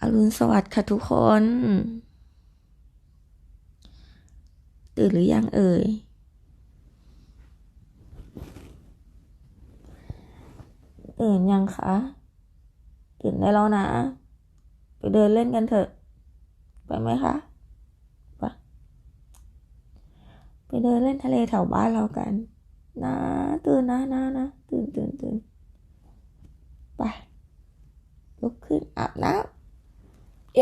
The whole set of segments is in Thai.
อรุณสวัสดิ์ค่ะทุกคน ตื่นหรือยังเอ่ย ตื่นยังคะ ตื่นได้แล้วนะ ไปเดินเล่นกันเถอะ ไปไหมคะไปไปเดินเล่นทะเลแถวบ้านเรากัน นะ ตื่นนะนะนะตื่นตื่นตื่น ไปลุกขึ้นอาบน้ำอ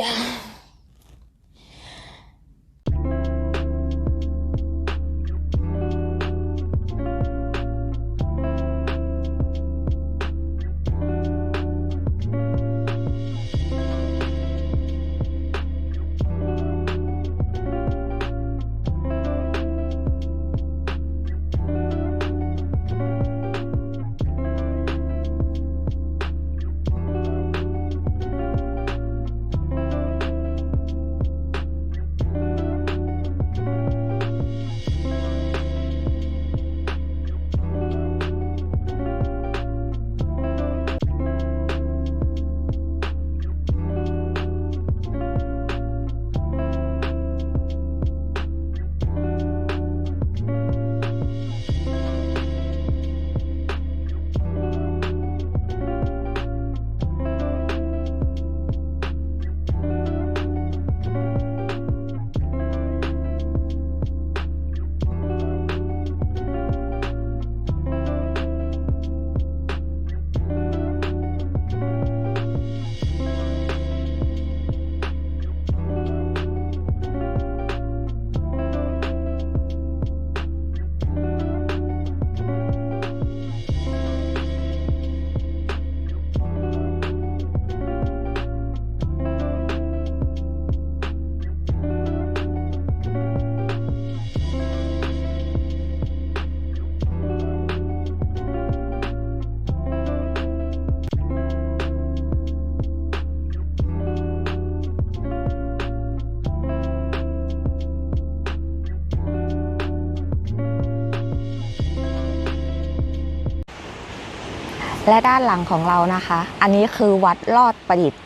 และด้านหลังของเรานะคะ อันนี้คือวัดลอดประดิษฐ์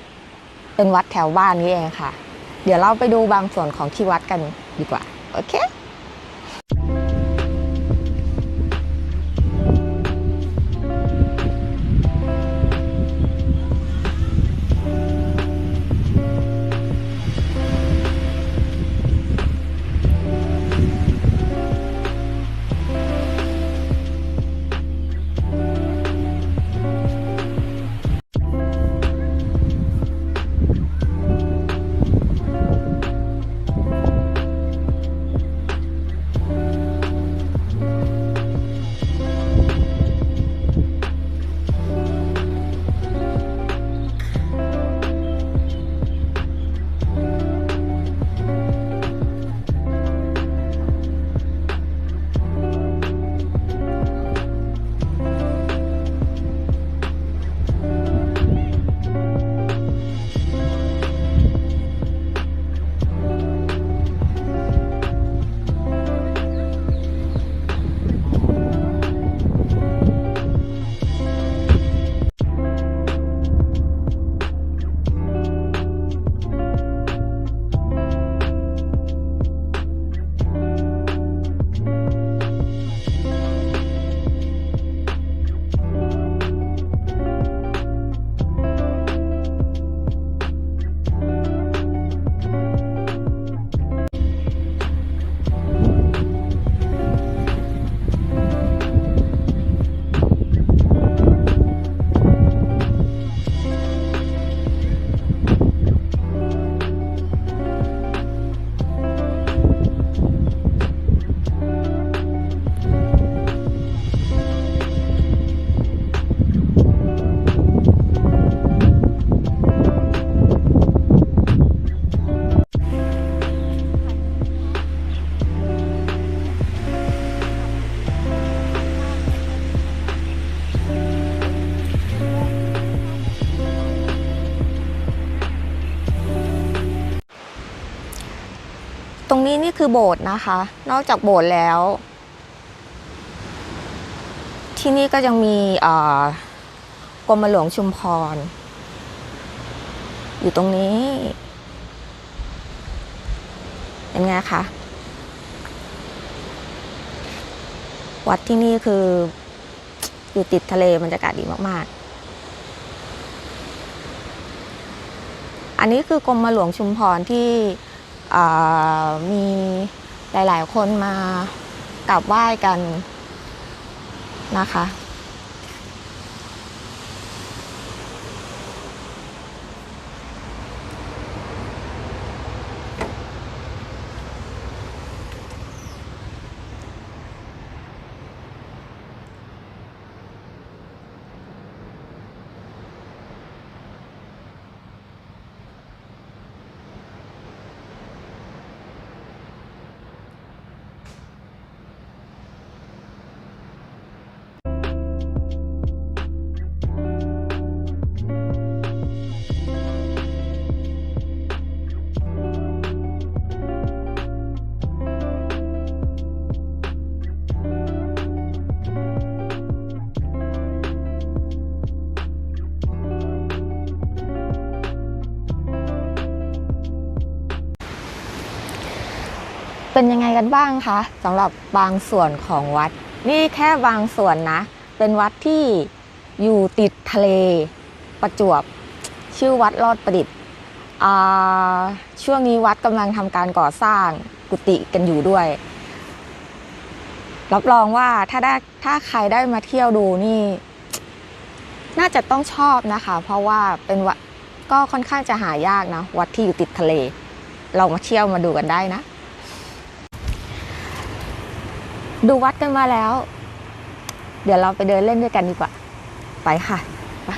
เป็นวัดแถวบ้านนี้เองค่ะ เดี๋ยวเราไปดูบางส่วนของที่วัดกันดีกว่า โอเค รงนี้นี่คือโบสถ์นะคะ นอกจากโบสถ์แล้ว ที่นี่ก็ยังมีกรมหลวงชุมพร อยู่ตรงนี้ เป็นไงคะ วัดที่นี่คืออยู่ติดทะเลบรรยากาศดีมาก ๆอันนี้คือกรมหลวงชุมพรที่ มีหลาย ๆ คนมากราบไหว้กันนะคะ เป็นยังไงกันบ้างคะสำหรับบางส่วนของวัด นี่แค่บางส่วนนะ เป็นวัดที่อยู่ติดทะเลประจวบ ชื่อวัดรอดประดิษฐ์อ่าช่วงนี้วัดกำลังทำการก่อสร้างกุฏิกันอยู่ด้วย รับรองว่าถ้าได้ถ้าใครได้มาเที่ยวดูนี่ น่าจะต้องชอบนะคะ เพราะว่าเป็นวัดก็ค่อนข้างจะหายากนะ วัดที่อยู่ติดทะเล เรามาเที่ยวมาดูกันได้นะ ดูวัดกันมาแล้ว เดี๋ยวเราไปเดินเล่นด้วยกันดีกว่า ไปค่ะไป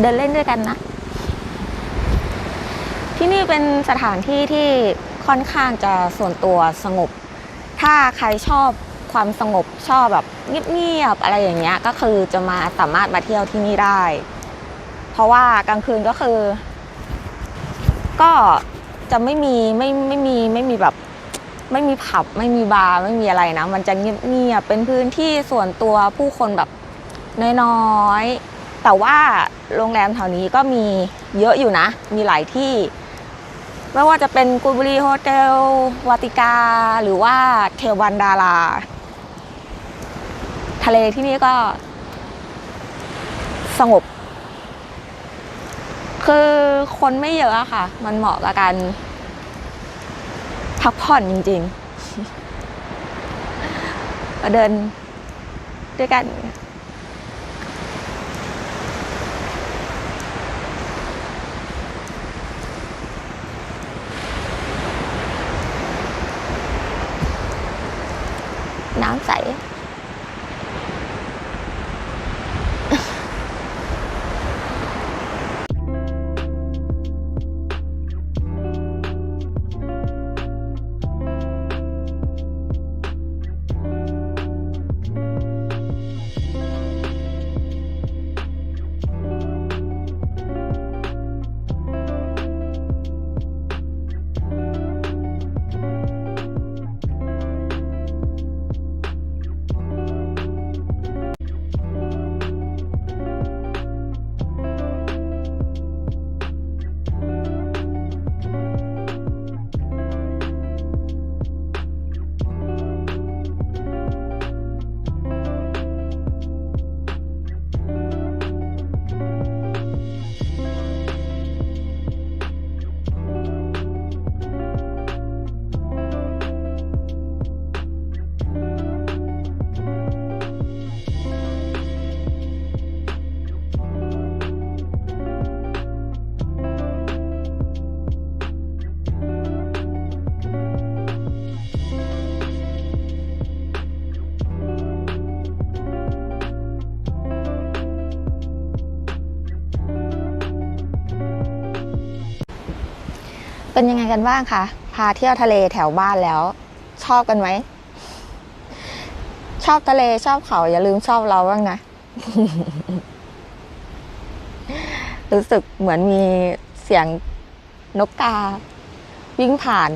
เดินเล่นด้วยกันนะ ที่นี่เป็นสถานที่ที่ค่อนข้างจะส่วนตัวสงบ ถ้าใครชอบความสงบชอบแบบเงียบๆอะไรอย่างเงี้ยก็คือจะมาสามารถมาเที่ยวที่นี่ได้ เพราะว่ากลางคืนก็คือ ก็จะไม่มีไม่ไม่มีไม่มีแบบไม่มีผับไม่มีบาร์ไม่มีอะไรนะ มันจะเงียบๆเป็นพื้นที่ส่วนตัวผู้คนแบบน้อยๆแต่ว่าโรงแรมแถวนี้ก็มีเยอะอยู่นะ มีหลายที่ ไม่ว่าจะเป็นกุบุรีโฮเทลวาติกา หรือว่าเทวันดารา ทะเลที่นี่ก็สงบ คือคนไม่เยอะอะค่ะ มันเหมาะกับการพักผ่อนจริงๆมาเดินด้วยกันน้ำใส เป็นยังไงกันบ้างคะ พาเที่ยวทะเลแถวบ้านแล้ว ชอบกันไหม ชอบทะเลชอบเขา อย่าลืมชอบเราบ้างนะ รู้สึกเหมือนมีเสียงนกกา วิ่งผ่าน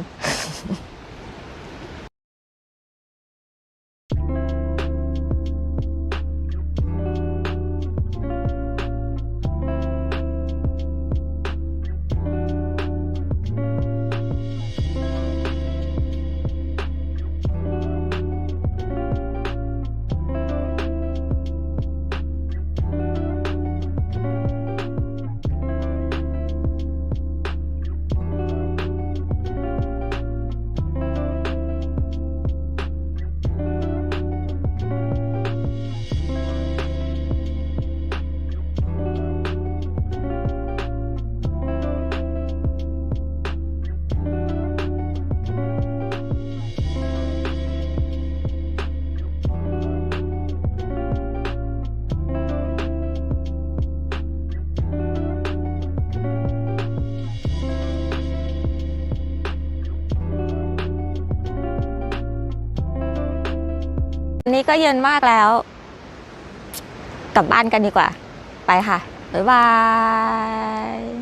นี้ก็เย็นมากแล้ว กลับบ้านกันดีกว่า ไปค่ะ บ๊ายบาย